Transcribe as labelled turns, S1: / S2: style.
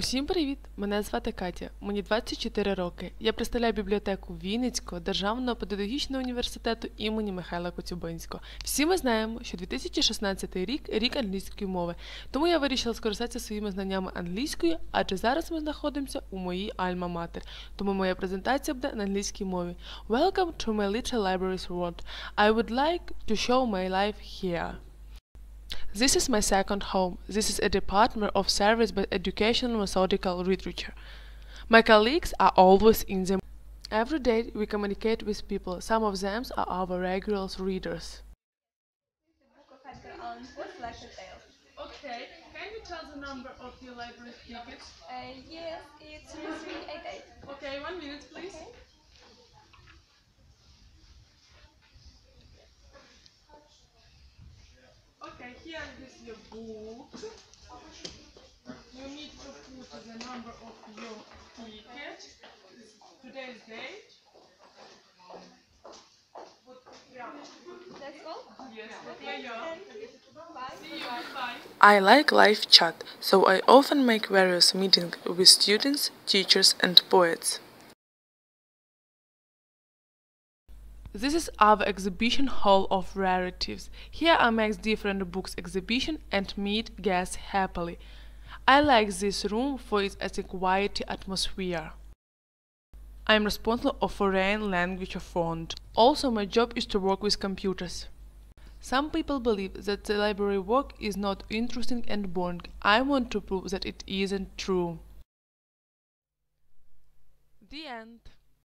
S1: Усім привіт! Мене звати Катя, мені 24 роки. Я представляю бібліотеку Вінницького державного педагогічного університету імені Михайла Коцюбинського. Всі ми знаємо, що 2016 рік рік англійської мови, тому я вирішила скористатися своїми знаннями англійської, адже зараз ми знаходимося у моїй альма-матер. Тому моя презентація буде на англійській мові. Welcome to my little library's world. I would like to show my life here. This is my second home. This is a department of service by educational methodical literature. My colleagues are always in them. Every day we communicate with people. Some of them are our regular readers.
S2: The book of Edgar Allan Poe, Selected Tales.
S1: Okay, can you tell the number of your library tickets?
S2: Uh, yes, it's 3388.
S1: Okay, one minute please. Okay, your book. You need to put the number of your ticket, today's date.
S3: I like live chat, so I often make various meetings with students, teachers, and poets.
S1: This is our exhibition hall of rarities. Here I make different books exhibition and meet guests happily. I like this room for its a quiet atmosphere. I am responsible of foreign language font. Also my job is to work with computers. Some people believe that the library work is not interesting and boring. I want to prove that it isn't true. The end.